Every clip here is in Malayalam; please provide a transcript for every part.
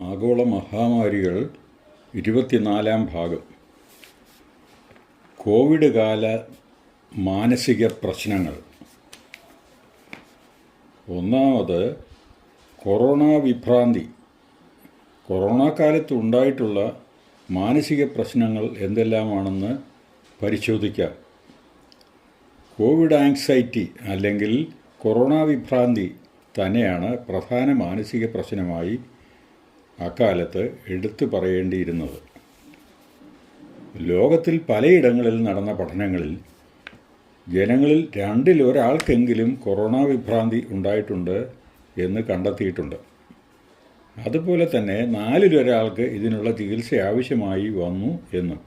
ആഗോള മഹാമാരികൾ ഇരുപത്തിനാലാം ഭാഗം. കോവിഡ് കാല മാനസിക പ്രശ്നങ്ങൾ. ഒന്നാമത് കൊറോണ വിഭ്രാന്തി. കൊറോണ കാലത്ത് ഉണ്ടായിട്ടുള്ള മാനസിക പ്രശ്നങ്ങൾ എന്തെല്ലാമാണെന്ന് പരിശോധിക്കാം. കോവിഡ് ആങ്സൈറ്റി അല്ലെങ്കിൽ കൊറോണ വിഭ്രാന്തി തന്നെയാണ് പ്രധാന മാനസിക പ്രശ്നമായി അക്കാലത്ത് എടുത്തു പറയേണ്ടിയിരുന്നത്. ലോകത്തിൽ പലയിടങ്ങളിൽ നടന്ന പഠനങ്ങളിൽ ജനങ്ങളിൽ രണ്ടിൽ ഒരാൾക്കെങ്കിലും കൊറോണ വിഭ്രാന്തി ഉണ്ടായിട്ടുണ്ട് എന്ന് കണ്ടെത്തിയിട്ടുണ്ട്. അതുപോലെ തന്നെ നാലിലൊരാൾക്ക് ഇതിനുള്ള ചികിത്സ ആവശ്യമായി വന്നു എന്നും.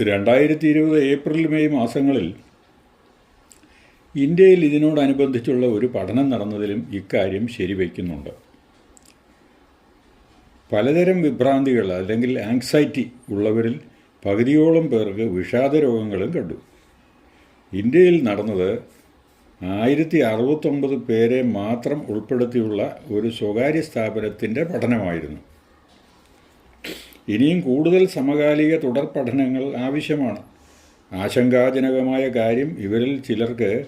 രണ്ടായിരത്തി ഇരുപത് ഏപ്രിൽ മെയ് മാസങ്ങളിൽ ഇന്ത്യയിൽ ഇതിനോടനുബന്ധിച്ചുള്ള ഒരു പഠനം നടന്നതിലും ഇക്കാര്യം ശരിവയ്ക്കുന്നുണ്ട് പലതരം വിഭ്രാന്തികൾ അല്ലെങ്കിൽ ആങ്സൈറ്റി ഉള്ളവരിൽ പകുതിയോളം പേർക്ക് വിഷാദ രോഗങ്ങളും കണ്ടു. ഇന്ത്യയിൽ നടന്നത് ആയിരത്തി അറുപത്തൊമ്പത് പേരെ മാത്രം ഉൾപ്പെടുത്തിയുള്ള ഒരു സ്വകാര്യ സ്ഥാപനത്തിന്റെ പഠനമായിരുന്നു. ഇനിയും കൂടുതൽ സമകാലിക തുടർ പഠനങ്ങൾ ആവശ്യമാണ്. ആശങ്കാജനകമായ കാര്യം ഇവരിൽ ചിലർക്ക്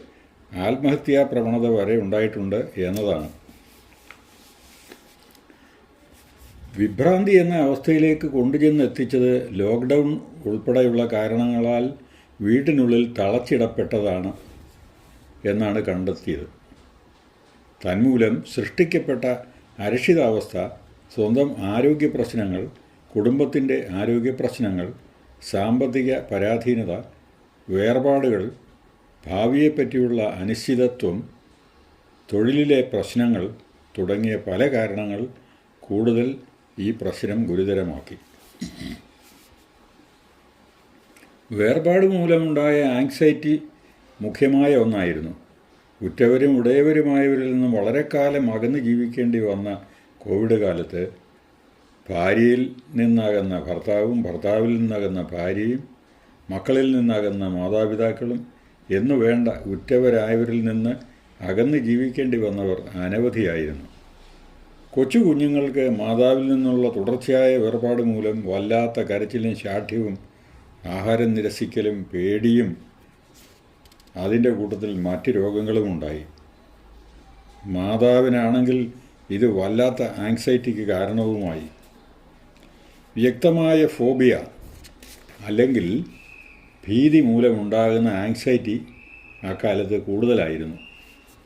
ആത്മഹത്യാ പ്രവണത വരെ ഉണ്ടായിട്ടുണ്ട് എന്നതാണ്. വിഭ്രാന്തി എന്ന അവസ്ഥയിലേക്ക് കൊണ്ടുചെന്ന് എത്തിച്ചത് ലോക്ക്ഡൗൺ ഉൾപ്പെടെയുള്ള കാരണങ്ങളാൽ വീട്ടിനുള്ളിൽ തളച്ചിടപ്പെട്ടതാണ് എന്നാണ് കണ്ടെത്തിയത്. തന്മൂലം സൃഷ്ടിക്കപ്പെട്ട അരക്ഷിതാവസ്ഥ സ്വന്തം ആരോഗ്യ പ്രശ്നങ്ങൾ കുടുംബത്തിന്റെ ആരോഗ്യ പ്രശ്നങ്ങൾ സാമ്പത്തിക പരാധീനത വേർപാടുകൾ ഭാവിയെപ്പറ്റിയുള്ള അനിശ്ചിതത്വം തൊഴിലിലെ പ്രശ്നങ്ങൾ തുടങ്ങിയ പല കാരണങ്ങൾ കൂടുതൽ ഈ പ്രശ്നം ഗുരുതരമാക്കി. വേർപാട് മൂലമുണ്ടായ ആങ്സൈറ്റി മുഖ്യമായ ഒന്നായിരുന്നു. ഉറ്റവരും ഉടയവരുമായവരിൽ നിന്നും വളരെ കാലം അകന്ന് ജീവിക്കേണ്ടി വന്ന കോവിഡ് കാലത്ത് ഭാര്യയിൽ നിന്നകന്ന ഭർത്താവും ഭർത്താവിൽ നിന്നകന്ന ഭാര്യയും മക്കളിൽ നിന്നകന്ന മാതാപിതാക്കളും എന്നു വേണ്ട ഉറ്റവരായവരിൽ നിന്ന് അകന്ന് ജീവിക്കേണ്ടി വന്നവർ അനവധിയായിരുന്നു. കൊച്ചു കുഞ്ഞുങ്ങൾക്ക് മാതാവിൽ നിന്നുള്ള തുടർച്ചയായ വേർപാട് മൂലം വല്ലാത്ത കരച്ചിലും ശാഠ്യവും ആഹാരം നിരസിക്കലും പേടിയും അതിന്റെ കൂട്ടത്തിൽ മറ്റ് രോഗങ്ങളും ഉണ്ടായി. മാതാവിനാണെങ്കിൽ ഇത് വല്ലാത്ത ആങ്സൈറ്റിക്ക് കാരണവുമായി. വ്യക്തമായ ഫോബിയ അല്ലെങ്കിൽ ഭീതി മൂലമുണ്ടാകുന്ന ആങ്സൈറ്റി അക്കാലത്ത് കൂടുതലായിരുന്നു.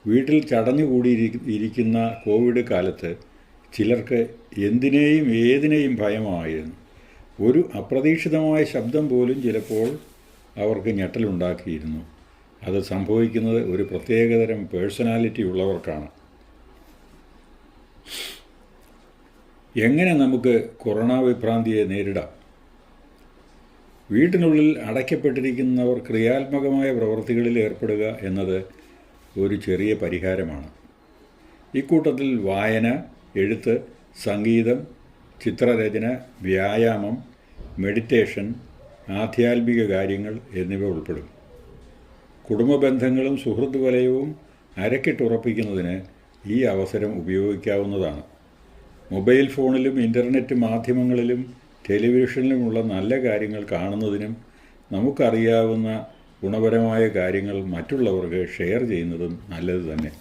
വീട്ടിൽ ചടഞ്ഞുകൂടി ഇരിക്കുന്ന കോവിഡ് കാലത്ത് ചിലർക്ക് എന്തിനേയും ഏതിനേയും ഭയമായിരുന്നു. ഒരു അപ്രതീക്ഷിതമായ ശബ്ദം പോലും ചിലപ്പോൾ അവർക്ക് ഞെട്ടലുണ്ടാക്കിയിരുന്നു. അത് സംഭവിക്കുന്നത് ഒരു പ്രത്യേകതരം പേഴ്സണാലിറ്റി ഉള്ളവർക്കാണ്. എങ്ങനെ നമുക്ക് കൊറോണ വിഭ്രാന്തിയെ നേരിടാം? വീട്ടിനുള്ളിൽ അടയ്ക്കപ്പെട്ടിരിക്കുന്നവർ ക്രിയാത്മകമായ പ്രവൃത്തികളിൽ ഏർപ്പെടുക എന്നത് ഒരു ചെറിയ പരിഹാരമാണ്. ഇക്കൂട്ടത്തിൽ വായന എഴുത്ത് സംഗീതം ചിത്രരചന വ്യായാമം മെഡിറ്റേഷൻ ആധ്യാത്മിക കാര്യങ്ങൾ എന്നിവ ഉൾപ്പെടും. കുടുംബ ബന്ധങ്ങളും സുഹൃത്ത് വലയവും അരക്കിട്ടുറപ്പിക്കുന്നതിന് ഈ അവസരം ഉപയോഗിക്കാവുന്നതാണ്. മൊബൈൽ ഫോണിലും ഇന്റർനെറ്റ് മാധ്യമങ്ങളിലും ടെലിവിഷനിലുമുള്ള നല്ല കാര്യങ്ങൾ കാണുന്നതിനും നമുക്കറിയാവുന്ന ഗുണപരമായ കാര്യങ്ങൾ മറ്റുള്ളവർക്ക് ഷെയർ ചെയ്യുന്നതും നല്ലത് തന്നെ.